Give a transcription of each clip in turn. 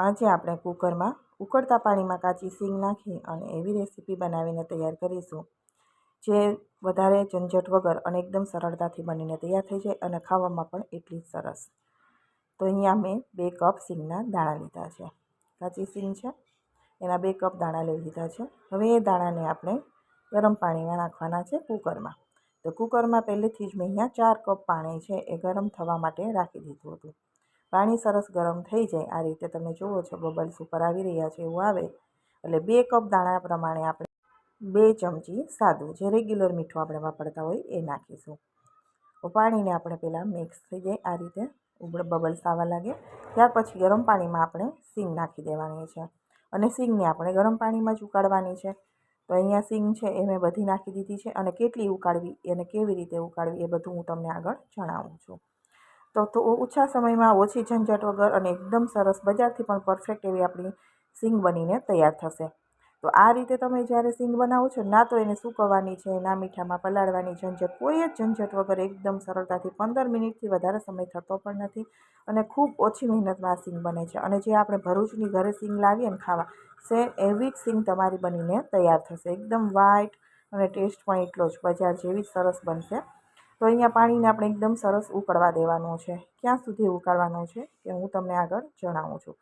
આજે આપણે કુકરમાં ઉકળતા પાણીમાં કાચી સિંગ નાખી અને એવી રેસીપી બનાવીને તૈયાર કરીશું. જે વધારે ઝંઝટ વગર અને એકદમ સરળતાથી બનીને તૈયાર થઈ જાય અને ખાવામાં પણ એટલી જ સરસ. તો અહીંયા મેં બે કપ સિંગના દાણા લીધા છે. કાચી સિંગ છે. એના બે કપ દાણા લઈ લીધા છે. હવે એ દાણાને આપણે ગરમ પાણીમાં નાખવાના છે કુકરમાં. તો કુકરમાં પહેલેથી જ મેં અહીંયા ચાર કપ પાણી છે એ ગરમ થવા માટે રાખી દીધું હતું. પાણી સરસ ગરમ થઈ જાય, આ રીતે તમે જુઓ છો, બબલ્સ ઉપર આવી રહ્યા છે એવું આવે. એટલે બે કપ દાણા પ્રમાણે આપણે બે ચમચી સાદું, જે રેગ્યુલર મીઠું આપણે વાપરતા હોય એ નાખીશું. પાણીને આપણે પહેલાં મિક્સ થઈ જાય, આ રીતે ઉબળ બબલ્સ આવવા લાગે. ત્યાર પછી ગરમ પાણીમાં આપણે સિંગ નાખી દેવાની છે. અને સિંગને આપણે ગરમ પાણીમાં જ ઉકાળવાની છે. તો અહીંયા સિંગ છે એ મેં બધી નાખી દીધી છે અને કેટલી ઉકાળવી અને કેવી રીતે ઉકાળવી એ બધું હું તમને આગળ જણાવું છું. તો તો ઓછા સમયમાં ઓછી ઝંઝટ વગર અને એકદમ સરસ બજારથી પણ પરફેક્ટ એવી આપણી સિંગ બનીને તૈયાર થશે. તો આ રીતે તમે જ્યારે સિંગ બનાવો છો, ના તો એને સૂકવવાની છે, ના મીઠામાં પલાળવાની ઝંઝટ, કોઈ જ ઝંઝટ વગર એકદમ સરળતાથી પંદર મિનિટથી વધારે સમય થતો પણ નથી અને ખૂબ ઓછી મહેનતમાં આ સિંગ બને છે. અને જે આપણે ભરૂચની ઘરે સિંગ લાવીએ ને ખાવા સેમ એવી જ સિંગ તમારી બનીને તૈયાર થશે. એકદમ વ્હાઈટ અને ટેસ્ટ પણ એટલો જ બજાર જેવી જ સરસ બનશે. તો અહીંયા પાણીને આપણે એકદમ સરસ ઉકળવા દેવાનું છે. ક્યાં સુધી ઉકાળવાનું છે કે હું તમને આગળ જણાવું છું.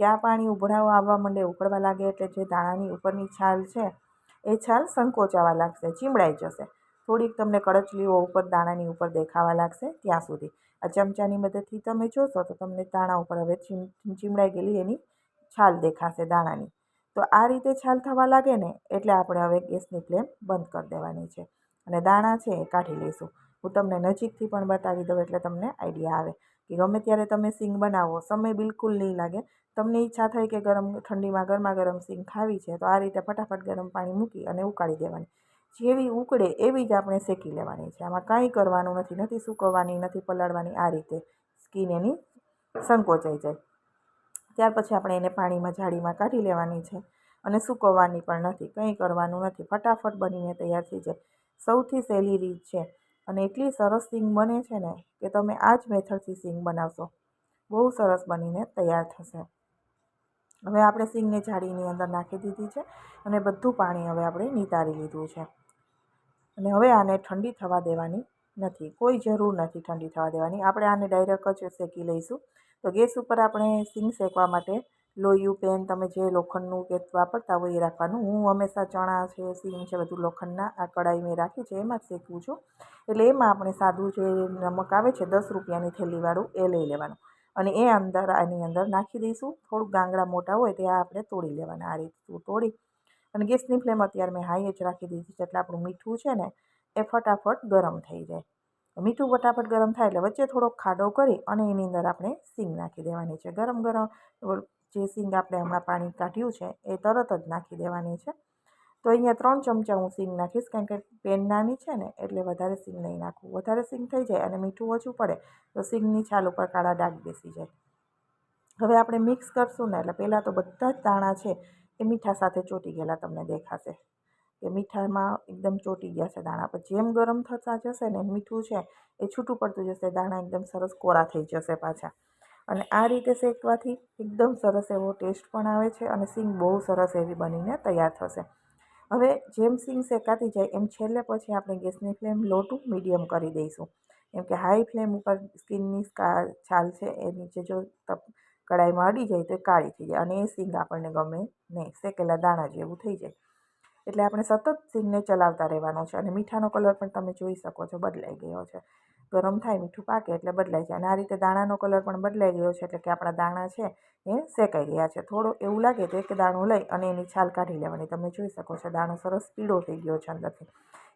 કે આ પાણી ઉભળાવો આવવા માંડે ઉકળવા લાગે એટલે જે દાણાની ઉપરની છાલ છે, એ છાલ સંકોચાવા લાગશે, ચીમડાઈ જશે. થોડીક તમને કડચલીઓ ઉપર દાણાની ઉપર દેખાવા લાગશે ત્યાં સુધી. આ ચમચાની મદદથી તમે જોશો તો તમને દાણા ઉપર હવે ચીમડાઈ ગયેલી એની છાલ દેખાશે દાણાની. તો આ રીતે છાલ થવા લાગે ને એટલે આપણે હવે ગેસની ફ્લેમ બંધ કરી દેવાની છે. અને દાણા છે એ કાઢી લઈશું. હું તમને નજીકથી પણ બતાવી દઉં એટલે તમને આઈડિયા આવે કે ગમે ત્યારે તમે સિંગ બનાવો, સમય બિલકુલ નહીં લાગે. તમને ઈચ્છા થાય કે ગરમ, ઠંડીમાં ગરમા ગરમ સિંગ ખાવી છે, તો આ રીતે ફટાફટ ગરમ પાણી મૂકી અને ઉકાળી દેવાની. જેવી ઉકળે એવી જ આપણે શેકી લેવાની છે. આમાં કાંઈ કરવાનું નથી નથી સૂકવવાની, નથી પલાળવાની, આ રીતે સ્કીન એની સંકોચાઈ જાય. ત્યાર પછી આપણે એને પાણીમાં જાળીમાં કાઢી લેવાની છે અને સૂકવવાની પણ નથી, કંઈ કરવાનું નથી. ફટાફટ બનીને તૈયાર થઈ જાય. સૌથી સહેલી રીત છે અને એટલી સરસ સિંગ બને છે ને કે તમે આ જ મેથડથી સિંગ બનાવશો. બહુ સરસ બનીને તૈયાર થશે. હવે આપણે સિંગને જાળીની અંદર નાખી દીધી છે અને બધું પાણી હવે આપણે નિતારી લીધું છે. અને હવે આને ઠંડી થવા દેવાની નથી. કોઈ જરૂર નથી ઠંડી થવા દેવાની. આપણે આને ડાયરેક્ટ જ શેકી લઈશું. તો ગેસ ઉપર આપણે સિંગ શેકવા માટે લોયું પેન તમે જે લોખંડનું કે વાપરતા હોય એ રાખવાનું. હું હંમેશા ચણા છે, સીંગ છે, બધું લોખંડના આ કડાઈ મેં રાખી છે, એમાં જ શેકું છું. એટલે એમાં આપણે સાદું જે નમક આવે છે, દસ રૂપિયાની થેલીવાળું એ લઈ લેવાનું. અને એ અંદર, આની અંદર નાખી દઈશું. થોડુંક ગાંગડા મોટા હોય તે આપણે તોડી લેવાના, આ રીતનું તોડી. અને ગેસની ફ્લેમ અત્યારે મેં હાઈ જ રાખી દીધી છે, એટલે આપણું મીઠું છે ને એ ફટાફટ ગરમ થઈ જાય. મીઠું ફટાફટ ગરમ થાય એટલે વચ્ચે થોડોક ખાડો કરી અને એની અંદર આપણે સિંગ નાખી દેવાની છે. ગરમ ગરમ જે સિંગ આપણે હમણાં પાણી કાઢ્યું છે, એ તરત જ નાખી દેવાની છે. તો અહીંયા ત્રણ ચમચા હું સિંગ નાખીશ, કારણ કે પેન નાની છે ને, એટલે વધારે સિંગ નહીં નાખવું. વધારે સિંગ થઈ જાય અને મીઠું ઓછું પડે, તો સિંગની છાલ ઉપર કાળા ડાઘ બેસી જાય. હવે આપણે મિક્સ કરશું ને, એટલે પહેલાં તો બધા જ દાણા છે એ મીઠા સાથે ચોંટી ગયેલા તમને દેખાશે. કે મીઠામાં એકદમ ચોંટી ગયા છે દાણા. પછી જેમ ગરમ થતા જશે ને, મીઠું છે, એ છૂટું પડતું જશે, દાણા એકદમ સરસ કોરા થઈ જશે પાછા. અને આ રીતે શેકવાથી એકદમ સરસ એવો ટેસ્ટ પણ આવે છે અને સિંગ બહુ સરસ એવી બનીને તૈયાર થશે. હવે જેમ સિંગ શેકાતી જાય એમ છેલ્લે પછી આપણે ગેસની ફ્લેમ લો ટુ મીડિયમ કરી દઈશું. કેમ કે હાઈ ફ્લેમ ઉપર સ્કિનની છાલ છે એ નીચે જો કડાઈમાં અડી જાય તો એ કાળી થઈ જાય અને એ સિંગ આપણને ગમે નહીં. શેકેલા દાણા જેવું થઈ જાય. એટલે આપણે સતત સિંગને ચલાવતા રહેવાનો છે અને મીઠાનો કલર પણ તમે જોઈ શકો છો, બદલાઈ ગયો છે. ગરમ થાય, મીઠું પાકે એટલે બદલાઈ જાય અને આ રીતે દાણાનો કલર પણ બદલાઈ ગયો છે એટલે કે આપણા દાણા છે એ શેકાઈ ગયા છે. થોડો એવું લાગે તો એક દાણું લઈ અને એની છાલ કાઢી લેવાની. તમે જોઈ શકો છો દાણો સરસ પીળો થઈ ગયો છે અંદરથી.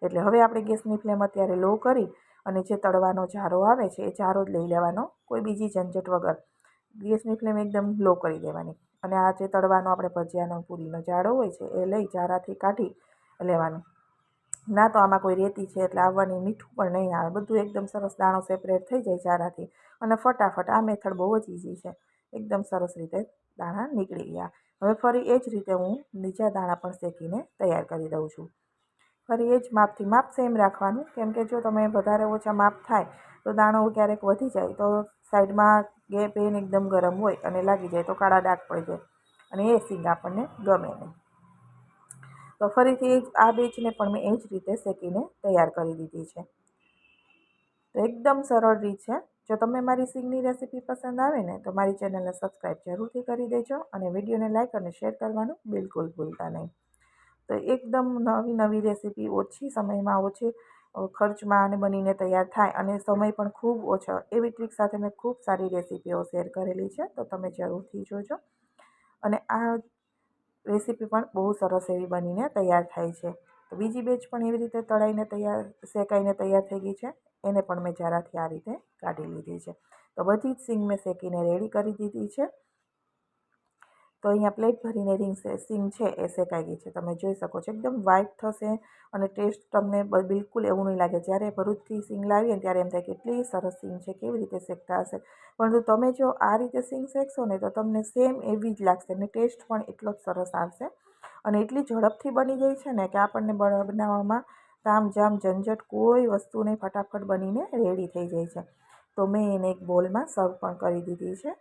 એટલે હવે આપણે ગેસની ફ્લેમ અત્યારે લો કરી અને જે તળવાનો જારો આવે છે એ ઝારો જ લઈ લેવાનો, કોઈ બીજી ઝંઝટ વગર. ગેસની ફ્લેમ એકદમ લો કરી દેવાની. અને આ જે તળવાનો આપણે ભજીયાનો પૂરીનો જાડો હોય છે, એ લઈ જારાથી કાઢી લેવાનું. ના તો આમાં કોઈ રેતી છે એટલે આવવાની મીઠું પણ નહીં આવે. બધું એકદમ સરસ દાણો સેપરેટ થઈ જાય ચારાથી અને ફટાફટ આ મેથડ બહુ જ ઇઝી છે. એકદમ સરસ રીતે દાણા નીકળી ગયા. હવે ફરી એ જ રીતે હું બીજા દાણા પણ શેકીને તૈયાર કરી દઉં છું. ફરી એ જ માપથી માપ સેમ રાખવાનું. કેમ કે જો તમે વધારે ઓછા માપ થાય તો દાણો ક્યારેક વધી જાય તો સાઈડમાં ગે પેન એકદમ ગરમ હોય અને લાગી જાય તો કાળા ડાઘ પડી જાય. અને એ સીંગ આપણને ગમે નહીં. તો ફરીથી આ બેચને પણ મેં એ જ રીતે શેકીને તૈયાર કરી દીધી છે. તો એકદમ સરળ રીત છે. જો તમને મારી સિંગની રેસીપી પસંદ આવે ને, તો મારી ચેનલને સબસ્ક્રાઈબ જરૂરથી કરી દેજો અને વિડીયોને લાઇક અને શેર કરવાનું બિલકુલ ભૂલતા નહીં. તો એકદમ નવી નવી રેસીપી ઓછી સમયમાં ઓછી ખર્ચમાં અને બનીને તૈયાર થાય અને સમય પણ ખૂબ ઓછો. એવી ટ્રીક સાથે મેં ખૂબ સારી રેસીપીઓ શેર કરેલી છે, તો તમે જરૂરથી જોજો. અને આ રેસીપી પણ બહુ સરસ એવી બનીને તૈયાર થાય છે. તો બીજી બેચ પણ એવી રીતે તળાઈને તૈયાર, શેકાઈને તૈયાર થઈ ગઈ છે. એને પણ મેં જરાથી આ રીતે કાઢી લીધી છે. તો બધી જ સિંગ મેં શેકીને રેડી કરી દીધી છે. તો અહીંયા પ્લેટ ભરીને રીંગ સિંગ છે, એ શેકાઈ ગઈ છે. તમે જોઈ શકો છો, એકદમ વ્હાઇટ થશે અને ટેસ્ટ તમને બિલકુલ એવું નહીં લાગે. જ્યારે ભરૂચથી સિંગ લાવીએ ત્યારે એમ થાય કેટલી સરસ સિંગ છે, કેવી રીતે શેકતા હશે. પરંતુ તમે જો આ રીતે સિંગ શેકશો ને, તો તમને સેમ એવી જ લાગશે અને ટેસ્ટ પણ એટલો જ સરસ આવશે. અને એટલી ઝડપથી બની ગઈ છે ને કે આપણને બનાવવામાં તામ જામ ઝંઝટ કોઈ વસ્તુ નહીં ફટાફટ બનીને રેડી થઈ જાય છે. તો મેં એને એક બોલમાં સર્વ પણ કરી દીધી છે.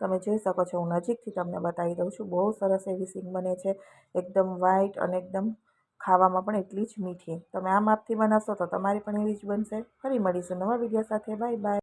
તમે જોઈ શકો છો, હું નજીકથી તમને બતાવી દઉં છું. બહુ સરસ એવી સિંગ બને છે. એકદમ વ્હાઈટ અને એકદમ ખાવામાં પણ એટલી જ મીઠી. તમે આ માપથી બનાવશો તો તમારી પણ એવી જ બનશે. ફરી મળીશું નવા વીડિયો સાથે. Bye bye